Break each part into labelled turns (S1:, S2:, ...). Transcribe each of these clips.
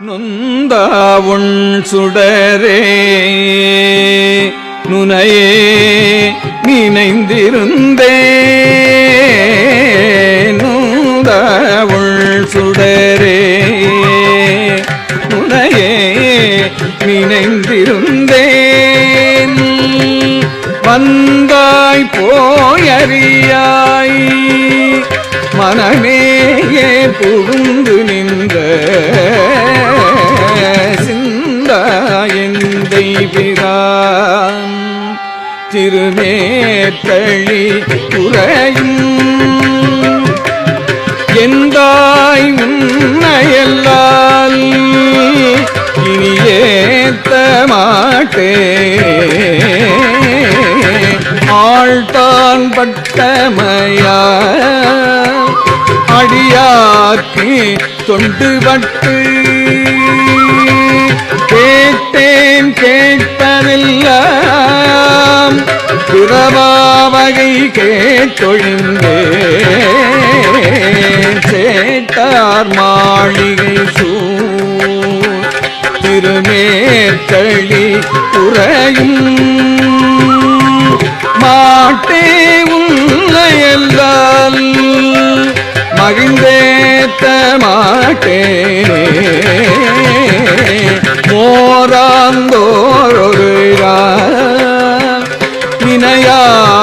S1: நுந்தாவுண் சுடரே நுனையே நினைந்திருந்தே. நுந்தாவுள் சுடரே நுனையே நினைந்திருந்தேன் வந்தாய் போயறியாய் மனமேயே புகுந்து நின்ற சிந்தாயந்தை பிரான் குறையும் உறையும் எந்தாய் உன்னையல்லால் இனி ஏத்த மாட்டே. ஆழ்தான் பட்டமையா. அடியாக்கு தொண்டு பட்டு துறவாவகை பிறவாவகை கேட்டொழிந்தே. சேட்டார் மாளிகை சூ திருமேற்கழி உறையும். மாட்டே உன்னையல்லால் மகிழ்ந்தேத்த மாட்டேனே. மோராந்தோரொரு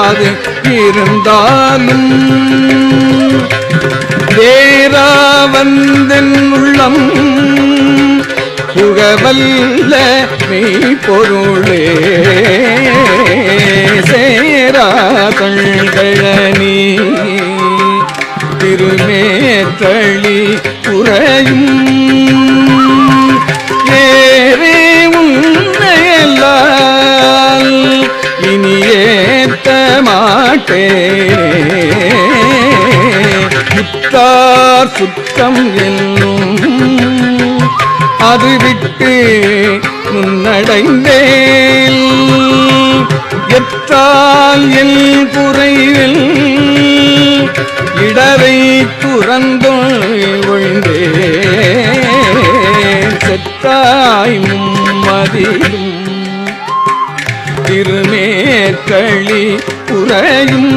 S1: நினையாது இருந்தாலும் வேறா வந்தன் உள்ளம் புகவல்ல மெய் பொருளே. மாட்டேனே முத்தார் சுத்தம் என்னும் அது விட்டு முன்னடைந்தேன் எத்தால் என் குறைவில் இடவை துறந்து துறந்தொழிந்தே செத்தாய் மும்மதிலும் திருமே களி குறையும்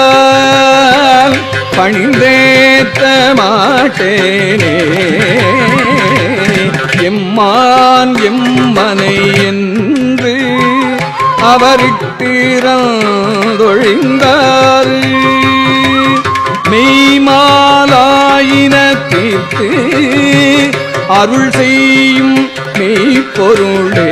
S1: உன்னையல்லால் பணிந்தேத்த மாட்டேனே. எம்மான் எம்மனை என்று அவரிட்டிறந்தொழிந்தார் மெய்மாலாயின தீர்த்து அருள் செய்யும் மெய்ப்பொருளே.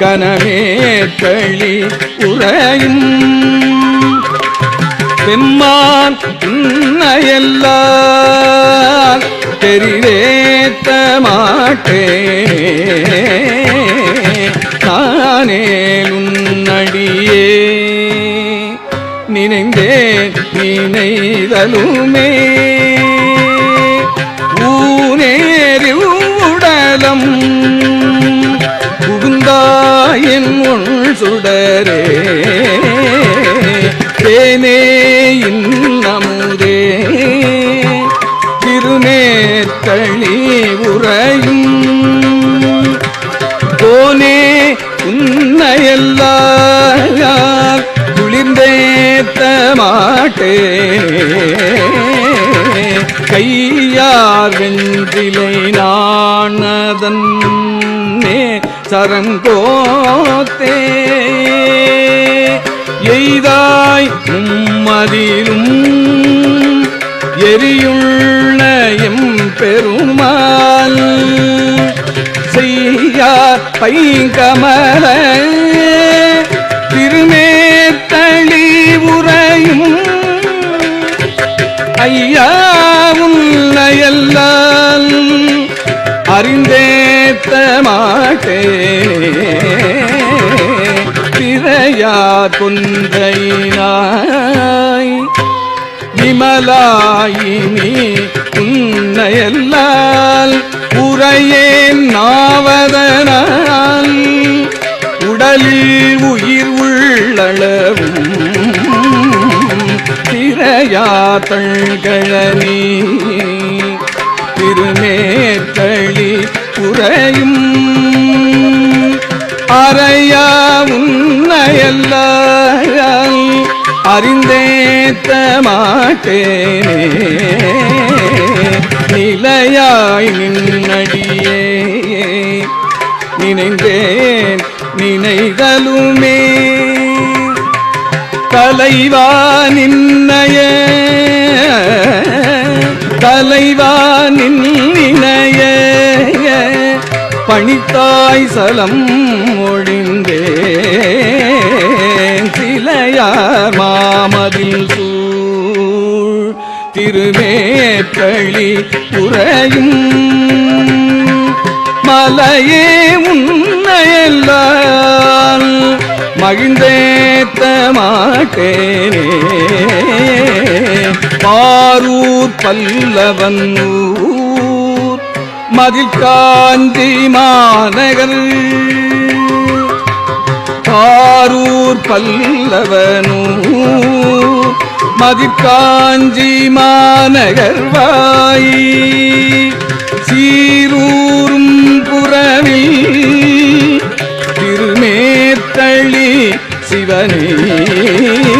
S1: கனமே கனமேற்களி உறையும். பெம்மான் உன்னையெல்லாம் தெரிவேத்த மாட்டே. நானே நடியே நினைந்தேன் நினைதலுமே. ஊனேறி உடலம் புகுந்தாயின் உள் சுடரே. தேனே மாட்டே கையார் வெஞ்சிலை நாணதன் சரங்கோத்தே. எய்தாய் உம்மதிலும் எரியுள்ள எம் பெருமாள் செய்யார் பைங்கமல பிறையா கொன்றையினாய். விமலாயினி உன்னையல்லால் உரையேன் நாவதனால். உடலில் உயிர் உள்ளளவும் திரையா திரையாத்தழ்கழனி திருமேற்றளி உறையும் உன்னையல்ல அறிந்தேத்த மாட்டேனே. நிலையாய் நின்னடியே. நினைந்தேன் நினைதலுமே. தலைவா நின்னைய. தலைவா நின்னைய பணித்தாய் சலம் ஒழிந்தே. சிலையார் மாமதில் சூழ் திருமேற்றளி உறையும். மலையே உன்னையெல்லாம் மகிழ்ந்தேத்த மாட்டேனே. பாரூர் பல்லவன் ஊர் மதில் காஞ்சி மாநகர். பாரூர் பல்லவனூர் மதிக்காஞ்சி மாநகர்வாய். சீரூரும் புறவில் திருமேத்தளி சிவனே.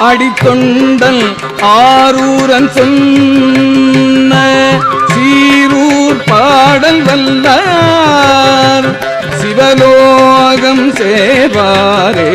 S1: அடித்தொண்டன் ஆரூரன் சொன்ன சீரூர் பாடல் வல்லார். சிவலோகம் சேவாரே.